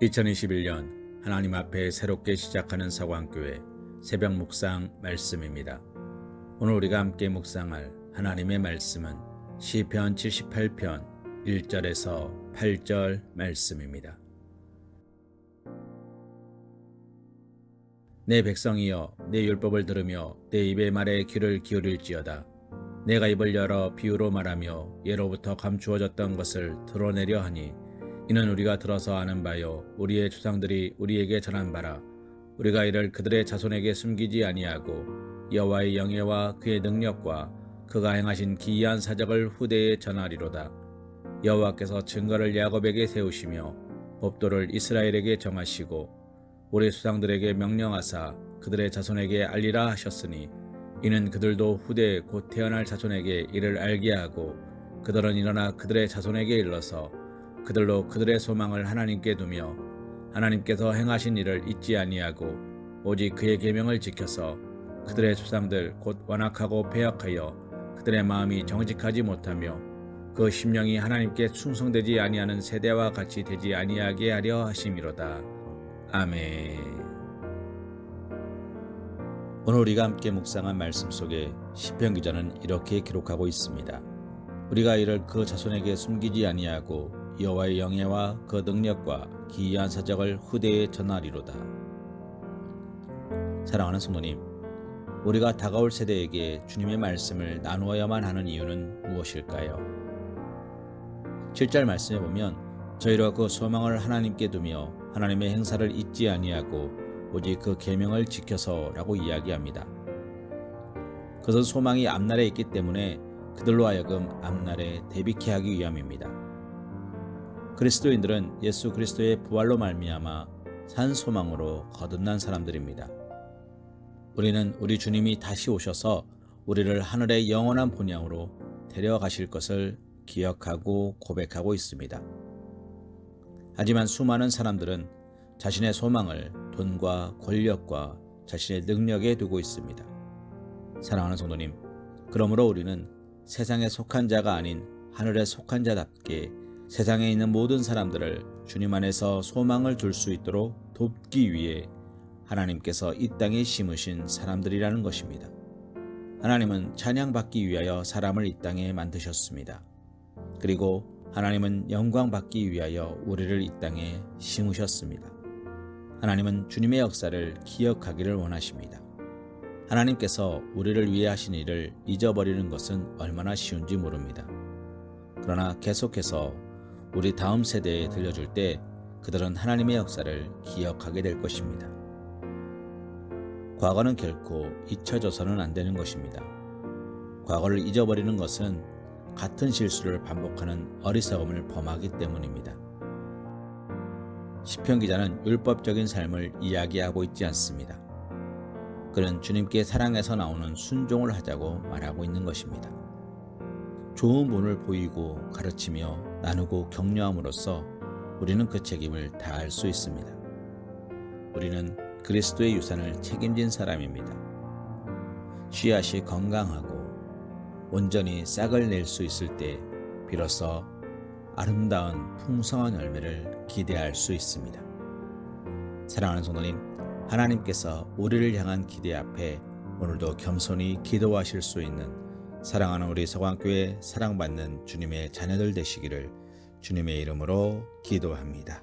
2021년 하나님 앞에 새롭게 시작하는 사광교회 새벽 묵상 말씀입니다. 오늘 우리가 함께 묵상할 하나님의 말씀은 시편 78편 1절에서 8절 말씀입니다. 내 백성이여 내 율법을 들으며 내 입의 말에 귀를 기울일지어다. 내가 입을 열어 비유로 말하며 예로부터 감추어졌던 것을 드러내려 하니 이는 우리가 들어서 아는 바요 우리의 조상들이 우리에게 전한 바라. 우리가 이를 그들의 자손에게 숨기지 아니하고 여호와의 영예와 그의 능력과 그가 행하신 기이한 사적을 후대에 전하리로다. 여호와께서 증거를 야곱에게 세우시며 법도를 이스라엘에게 정하시고 우리 수상들에게 명령하사 그들의 자손에게 알리라 하셨으니 이는 그들도 후대 곧 태어날 자손에게 이를 알게 하고 그들은 일어나 그들의 자손에게 일러서 그들로 그들의 소망을 하나님께 두며 하나님께서 행하신 일을 잊지 아니하고 오직 그의 계명을 지켜서 그들의 조상들 곧 완악하고 패역하여 그들의 마음이 정직하지 못하며 그 심령이 하나님께 충성되지 아니하는 세대와 같이 되지 아니하게 하려 하심이로다. 아멘. 오늘 우리가 함께 묵상한 말씀 속에 시편 기자는 이렇게 기록하고 있습니다. 우리가 이를 그 자손에게 숨기지 아니하고 여호와의 영예와 그 능력과 기이한 사적을 후대에 전하리로다. 사랑하는 성도님, 우리가 다가올 세대에게 주님의 말씀을 나누어야만 하는 이유는 무엇일까요? 7절 말씀에 보면 저희로 그 소망을 하나님께 두며 하나님의 행사를 잊지 아니하고 오직 그 계명을 지켜서라고 이야기합니다. 그것은 소망이 앞날에 있기 때문에 그들로 하여금 앞날에 대비케 하기 위함입니다. 그리스도인들은 예수 그리스도의 부활로 말미암아 산 소망으로 거듭난 사람들입니다. 우리는 우리 주님이 다시 오셔서 우리를 하늘의 영원한 본향으로 데려가실 것을 기억하고 고백하고 있습니다. 하지만 수많은 사람들은 자신의 소망을 돈과 권력과 자신의 능력에 두고 있습니다. 사랑하는 성도님, 그러므로 우리는 세상에 속한 자가 아닌 하늘에 속한 자답게 세상에 있는 모든 사람들을 주님 안에서 소망을 둘수 있도록 돕기 위해 하나님께서 이 땅에 심으신 사람들이라는 것입니다. 하나님은 찬양받기 위하여 사람을 이 땅에 만드셨습니다. 그리고 하나님은 영광 받기 위하여 우리를 이 땅에 심으셨습니다. 하나님은 주님의 역사를 기억하기를 원하십니다. 하나님께서 우리를 위해 하신 일을 잊어버리는 것은 얼마나 쉬운지 모릅니다. 그러나 계속해서 우리 다음 세대에 들려줄 때 그들은 하나님의 역사를 기억하게 될 것입니다. 과거는 결코 잊혀져서는 안 되는 것입니다. 과거를 잊어버리는 것은 같은 실수를 반복하는 어리석음을 범하기 때문입니다. 시편 기자는 율법적인 삶을 이야기하고 있지 않습니다. 그는 주님께 사랑에서 나오는 순종을 하자고 말하고 있는 것입니다. 좋은 본을 보이고 가르치며 나누고 격려함으로써 우리는 그 책임을 다할 수 있습니다. 우리는 그리스도의 유산을 책임진 사람입니다. 씨앗이 건강하고 온전히 싹을 낼 수 있을 때 비로소 아름다운 풍성한 열매를 기대할 수 있습니다. 사랑하는 성도님, 하나님께서 우리를 향한 기대 앞에 오늘도 겸손히 기도하실 수 있는 사랑하는 우리 서광교회 사랑받는 주님의 자녀들 되시기를 주님의 이름으로 기도합니다.